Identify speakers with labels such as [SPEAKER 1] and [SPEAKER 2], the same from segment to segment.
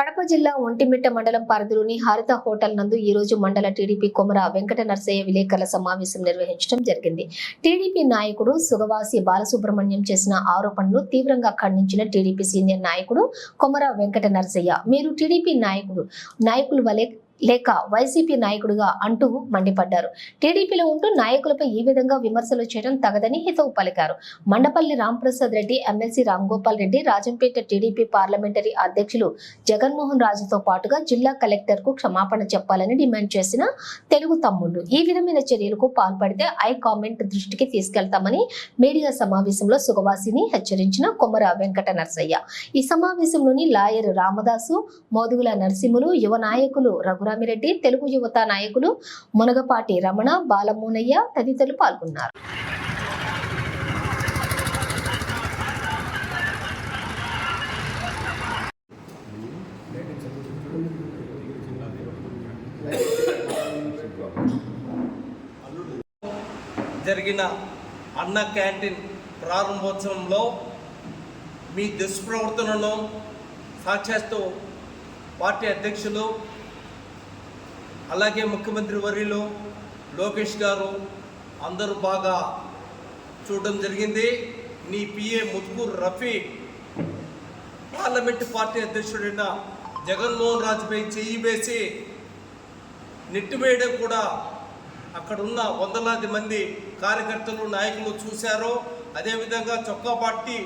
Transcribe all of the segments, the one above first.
[SPEAKER 1] కడప జిల్లా ఒంటిమిట్ట మండలం పరిధిలోని హరిత హోటల్ నందు ఈ రోజు మండల టీడీపీ కొమర వెంకట నర్సయ్య విలేకరుల సమావేశం నిర్వహించడం జరిగింది. టీడీపీ నాయకుడు సుగవాసి బాలసుబ్రహ్మణ్యం చేసిన ఆరోపణలు తీవ్రంగా ఖండించిన టీడీపీ సీనియర్ నాయకుడు కొమర వెంకట నర్సయ్య. మీరు టీడీపీ నాయకుడు నాయకులు వలె లేక వైసీపీ నాయకుడిగా అంటూ మండిపడ్డారు. టీడీపీలో ఉంటూ నాయకులపై ఈ విధంగా విమర్శలు చేయడం తగదని హితవు పలికారు. Mandapalli Ramprasad Reddy MLC Ramgopal Reddy Rajampet TDP parliamentary అధ్యక్షులు జగన్మోహన్ రాజుతో పాటుగా జిల్లా కలెక్టర్కు క్షమాపణ చెప్పాలని డిమాండ్ చేసిన తెలుగు తమ్ముళ్ళు ఈ విధమైన చర్యలకు పాల్పడితే ఐ కామెంట్ దృష్టికి తీసుకెళ్తామని మీడియా సమావేశంలో సుగవాసిని హెచ్చరించిన కొమర వెంకట నర్సయ్య. ఈ సమావేశంలోని లాయర్ రామదాసు మోదుగుల నరసింహులు యువ నాయకులు రఘురామిరెడ్డి తెలుగు యువత నాయకులు మునగపాటి రమణ బాలమూనయ్య తదితరులు పాల్గొన్నారు.
[SPEAKER 2] జరిగిన అన్న క్యాంటీన్ ప్రారంభోత్సవంలో మీ దుష్ప్రవర్తనను సాక్షాత్తు పార్టీ అధ్యక్షులు అలాగే ముఖ్యమంత్రి వర్యులు లోకేష్ గారు అందరూ బాగా చూడడం జరిగింది. నీ PA Muthkur Rafi parliament party అధ్యక్షుడైన Jaganmohan రాజుపై చెయ్యి వేసి నెట్టివేయడం కూడా అక్కడ ఉన్న వందలాది మంది కార్యకర్తలు నాయకులు చూశారు. అదేవిధంగా చొక్కా పార్టీ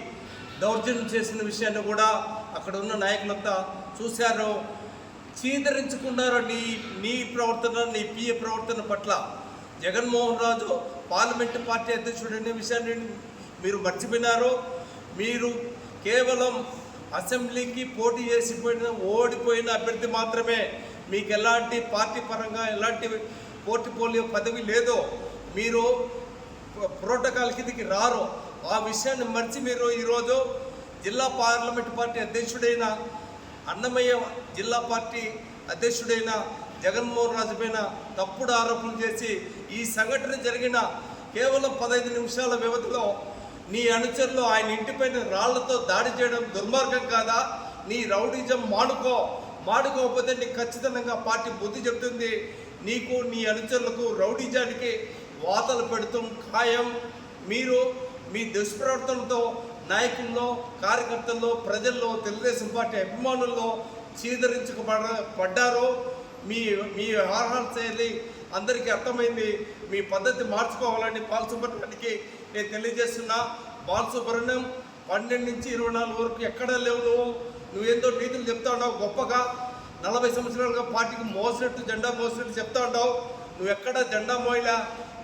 [SPEAKER 2] దౌర్జన్యం చేసిన విషయాన్ని కూడా అక్కడ ఉన్న నాయకులంతా చూశారు. చీదరించుకున్నారు నీ నీ ప్రవర్తన నీ పిఏ ప్రవర్తన పట్ల? జగన్మోహన్ రాజు పార్లమెంటు పార్టీ అధ్యక్షుడు అనే విషయాన్ని మీరు మర్చిపోయినారు? మీరు కేవలం అసెంబ్లీకి పోటీ చేసిపోయిన ఓడిపోయిన అభ్యర్థి మాత్రమే మీకు ఎలాంటి పార్టీ పరంగా ఎలాంటి పోర్టిపోలియో పదవి లేదో మీరు ప్రోటోకాల్ కిందకి రారు? ఆ విషయాన్ని మర్చి మీరు ఈరోజు? జిల్లా పార్లమెంట్ పార్టీ అధ్యక్షుడైన అన్నమయ్య జిల్లా పార్టీ అధ్యక్షుడైన జగన్మోహన్ రాజు పైన తప్పుడు ఆరోపణలు చేసి ఈ సంఘటన జరిగిన కేవలం పదహైదు నిమిషాల వ్యవధిలో నీ అనుచరులు ఆయన ఇంటిపైన రాళ్ళతో దాడి చేయడం దుర్మార్గం కాదా? నీ రౌడిజం మానుకో. మాడుకోకపోతే నీకు ఖచ్చితంగా పార్టీ బుద్ధి చెప్తుంది. నీకు నీ అనుచరులకు రౌడిజానికి వాతలు పెడుతూ ఖాయం. మీరు మీ దుష్ప్రవర్తనతో నాయకుల్లో కార్యకర్తల్లో ప్రజల్లో తెలుగుదేశం పార్టీ అభిమానుల్లో చీదరించబడ పడ్డారో మీ మీ ఆహార శైలి అందరికీ అర్థమైంది మీ పద్ధతి మార్చుకోవాలని బాలసుబ్రహ్మణ్యానికి నేను తెలియజేస్తున్నా. బాలసుబ్రహ్మణ్యం పన్నెండు నుంచి ఇరవై నాలుగు వరకు ఎక్కడా లేవు. నువ్వు నువ్వేందో నీతులు చెప్తా ఉన్నావు గొప్పగా. నలభై సంవత్సరాలుగా పార్టీకి మోసినట్టు జెండా మోసినట్టు చెప్తా ఉన్నావు. నువ్వు ఎక్కడ జెండా మోయలా?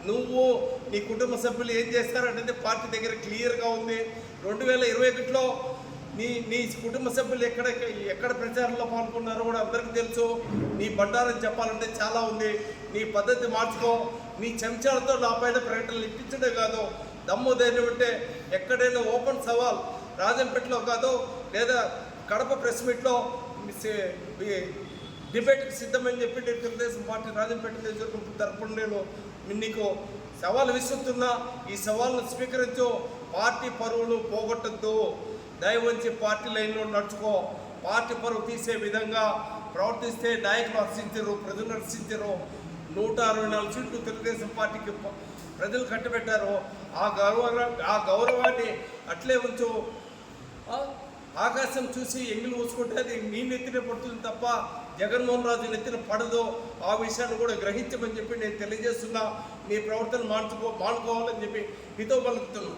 [SPEAKER 2] నువ్వు నీ కుటుంబ సభ్యులు ఏం చేస్తారంటే పార్టీ దగ్గర క్లియర్గా ఉంది. రెండు వేల ఇరవై ఒకటిలో నీ నీ కుటుంబ సభ్యులు ఎక్కడ ఎక్కడ ప్రచారంలో పాల్గొన్నారో కూడా అందరికీ తెలుసు. నీ బండారం చెప్పాలంటే చాలా ఉంది. నీ పద్ధతి మార్చుకో. నీ చెంచాలతో నా పైన ప్రకటనలు ఇప్పించడే కాదు. దమ్ము ధైర్యం ఉంటే ఎక్కడైనా ఓపెన్ సవాల్ రాజంపేటలో కాదు లేదా కడప ప్రెస్ మీట్లో డిబేట్కి సిద్ధమని చెప్పి తెలుగుదేశం పార్టీ రాజంపేట నియోజకవర్గం తరపున నేను నీకు సవాల్ విసురుతున్నా ఈ సవాల్ను స్వీకరించు పార్టీ పరువులు పోగొట్టద్దు. దయవంచి పార్టీ లైన్లో నడుచుకో. పార్టీ పరువు తీసే విధంగా ప్రవర్తిస్తే నాయకులు హర్షించరు ప్రజలు హర్షించరు. నూట అరవై నాలుగు సీట్లు తెలుగుదేశం పార్టీకి ప్రజలు కట్టబెట్టారు. ఆ గౌరవ ఆ గౌరవాన్ని అట్లే ఉంచు. ఆకాశం చూసి ఎంగిలి పోసుకుంటే అది నీ నెత్తిన పడుతుంది తప్ప జగన్మోహన్ రాజు నెత్తిన పడదో ఆ విషయాన్ని కూడా గ్రహించమని చెప్పి నేను తెలియజేస్తున్నా. నీ ప్రవర్తన మార్చుకో మానుకోవాలని చెప్పి హితో పలుకుతున్నాను